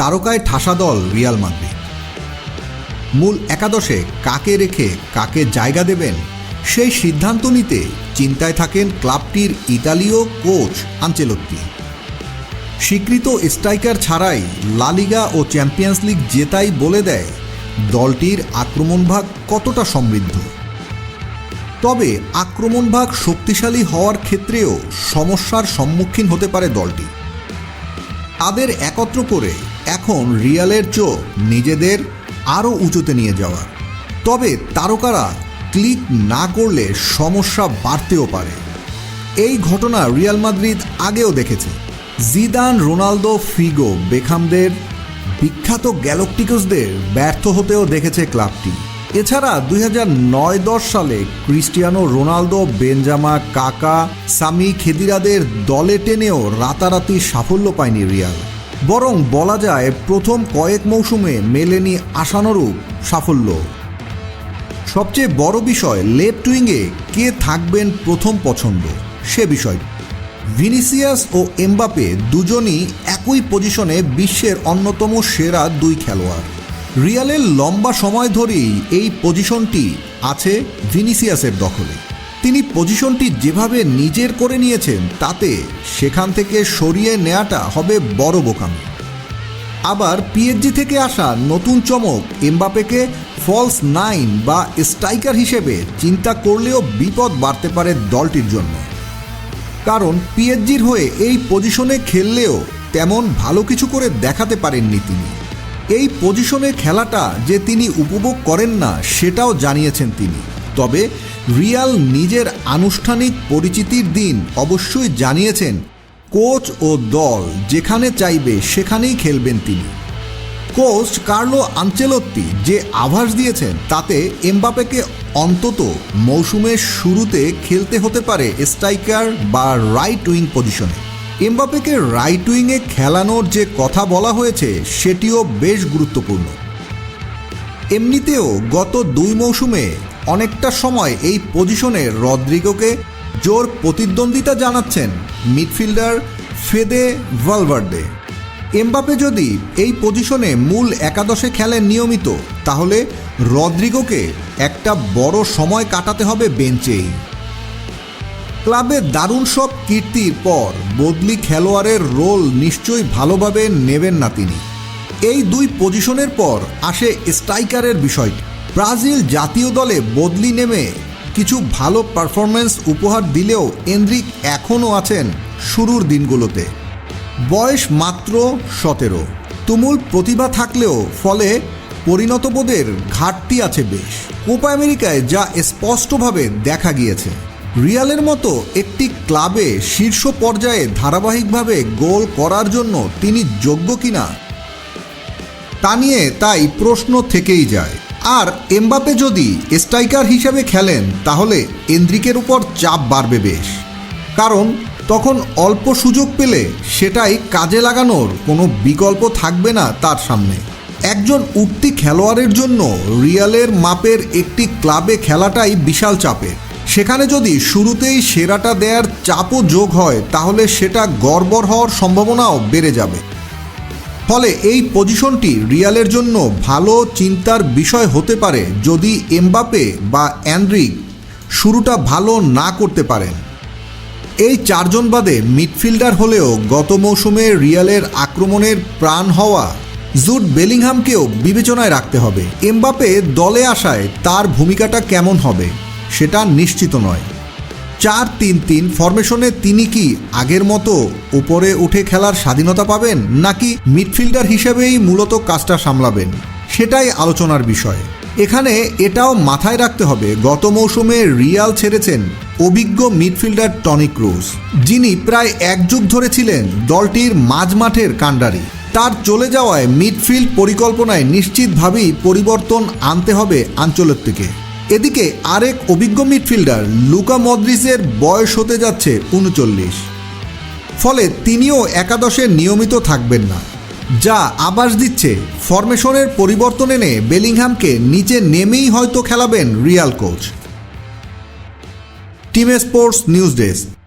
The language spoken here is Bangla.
তারকায় ঠাসা দল রিয়াল মাদ্রিদ। মূল একাদশে কাকে রেখে কাকে জায়গা দেবেন, সেই সিদ্ধান্ত নিতে চিন্তায় থাকেন ক্লাবটির ইতালীয় কোচ আঞ্চেলত্তি। স্বীকৃত স্ট্রাইকার ছাড়াই লালিগা ও চ্যাম্পিয়ন্স লিগ জেতাই বলে দেয়, দলটির আক্রমণভাগ কতটা সমৃদ্ধ। তবে আক্রমণভাগ শক্তিশালী হওয়ার ক্ষেত্রেও সমস্যার সম্মুখীন হতে পারে দলটি। তাদের একত্র করে এখন রিয়ালের চোখ নিজেদের আরও উঁচুতে নিয়ে যাওয়ার। তবে তারকারা ক্লিক না করলে সমস্যা বাড়তেও পারে। এই ঘটনা রিয়াল মাদ্রিদ আগেও দেখেছে। জিদান, রোনালদো, ফিগো, বেখামদের বিখ্যাত গ্যালোকটিকসদের ব্যর্থ হতেও দেখেছে ক্লাবটি। এছাড়া দুই নয় দশ সালে ক্রিস্টিয়ানো রোনালদো, বেনজামা, কাকা, সামি খেদিরাদের দলে টেনেও রাতারাতি সাফল্য পায়নি রিয়াল। বরং বলা যায় প্রথম কয়েক মৌসুমে মেলেনি আশানুরূপ সাফল্য। সবচেয়ে বড় বিষয় লেফট উইংয়ে কে থাকবেন প্রথম পছন্দ? সে বিষয়। ভিনিসিয়াস ও এমবাপে দুজনই একই পজিশনে বিশ্বের অন্যতম সেরা দুই খেলোয়াড়। রিয়ালের লম্বা সময় ধরেই এই পজিশনটি আছে ভিনিসিয়াসের দখলে। তিনি পজিশনটি যেভাবে নিজের করে নিয়েছেন, তাতে সেখান থেকে সরিয়ে নেওয়াটা হবে বড় বোকামি। আবার পিএসজি থেকে আসা নতুন চমক এমবাপেকে ফলস নাইন বা স্ট্রাইকার হিসেবে চিন্তা করলেও বিপদ বাড়তে পারে দলটির জন্য। কারণ পিএসজির হয়ে এই পজিশনে খেললেও তেমন ভালো কিছু করে দেখাতে পারেননি তিনি। এই পজিশনে খেলাটা যে তিনি উপভোগ করেন না, সেটাও জানিয়েছেন তিনি। তবে রিয়াল নিজের আনুষ্ঠানিক পরিচিতির দিন অবশ্যই জানিয়েছেন কোচ ও দল, যেখানে চাইবে সেখানেই খেলবেন তিনি। কোচ কার্লো আঞ্চেলত্তি যে আভাস দিয়েছেন, তাতে এমবাপেকে অন্তত মৌসুমের শুরুতে খেলতে হতে পারে স্ট্রাইকার বা রাইট উইং পজিশনে। এমবাপেকে রাইট উইংয়ে খেলানোর যে কথা বলা হয়েছে, সেটিও বেশ গুরুত্বপূর্ণ। এমনিতেও গত দুই মৌসুমে অনেকটা সময় এই পজিশনে রদ্রিগোকে জোর প্রতিদ্বন্দ্বিতা জানাচ্ছেন মিডফিল্ডার ফেদে ভালভার্ডে। এমবাপে যদি এই পজিশনে মূল একাদশে খেলেন নিয়মিত, তাহলে রদ্রিগোকে একটা বড় সময় কাটাতে হবে বেঞ্চেই। ক্লাবে দারুণ সব কীর্তির পর বদলি খেলোয়াড়ের রোল নিশ্চয়ই ভালোভাবে নেবেন না তিনি। এই দুই পজিশনের পর আসে স্ট্রাইকারের বিষয়টি। ব্রাজিল জাতীয় দলে বদলি নেমে কিছু ভালো পারফরমেন্স উপহার দিলেও এন্দ্রিক এখনও আছেন শুরুর দিনগুলোতে। বয়স মাত্র সতেরো। তুমুল প্রতিভা থাকলেও ফলে পরিণতবোধের ঘাটতি আছে বেশ। কোপা আমেরিকায় যা স্পষ্টভাবে দেখা গিয়েছে। রিয়ালের মতো একটি ক্লাবে শীর্ষ পর্যায়ে ধারাবাহিকভাবে গোল করার জন্য তিনি যোগ্য কিনা, তা নিয়ে তাই প্রশ্ন থেকেই যায়। আর এমবাপে যদি স্ট্রাইকার হিসেবে খেলেন, তাহলে এন্দ্রিকের উপর চাপ বাড়বে বেশ। কারণ তখন অল্প সুযোগ পেলে সেটাই কাজে লাগানোর কোনো বিকল্প থাকবে না তার সামনে। একজন উঠতি খেলোয়াড়ের জন্য রিয়ালের মাপের একটি ক্লাবে খেলাটাই বিশাল চাপে সেখানে যদি শুরুতেই সেরাটা দেওয়ার চাপও যোগ হয়, তাহলে সেটা গড়বড় হওয়ার সম্ভাবনাও বেড়ে যাবে। ফলে এই পজিশনটি রিয়ালের জন্য ভালো চিন্তার বিষয় হতে পারে যদি এমবাপে বা অ্যান্ড্রিক শুরুটা ভালো না করতে পারেন। এই চারজন বাদে মিডফিল্ডার হলেও গত মৌসুমে রিয়ালের আক্রমণের প্রাণ হওয়া জুট বেলিংহামকেও বিবেচনায় রাখতে হবে। এমবাপে দলে আসায় তার ভূমিকাটা কেমন হবে, সেটা নিশ্চিত নয়। চার তিন তিন ফরমেশনে তিনি কি আগের মতো উপরে উঠে খেলার স্বাধীনতা পাবেন, নাকি মিডফিল্ডার হিসেবেই মূলত কাজটা সামলাবেন? সেটাই আলোচনার বিষয়। এখানে এটাও মাথায় রাখতে হবে, গত মৌসুমে রিয়াল ছেড়েছেন অভিজ্ঞ মিডফিল্ডার টনি ক্রুজ, যিনি প্রায় এক যুগ ধরে ছিলেন দলটির মাঝমাঠের কাণ্ডারি। তার চলে যাওয়ায় মিডফিল্ড পরিকল্পনায় নিশ্চিতভাবেই পরিবর্তন আনতে হবে আঞ্চলত্বকে এদিকে আরেক অভিজ্ঞ মিডফিল্ডার লুকা মদ্রিসের বয়স হতে যাচ্ছে উনচল্লিশ। ফলে তিনিও একাদশে নিয়মিত থাকবেন না। যা আবাস দিচ্ছে ফরমেশনের পরিবর্তন এনে বেলিংহামকে নিচে নেমেই হয়তো খেলাবেন Real coach. Team sports news desk.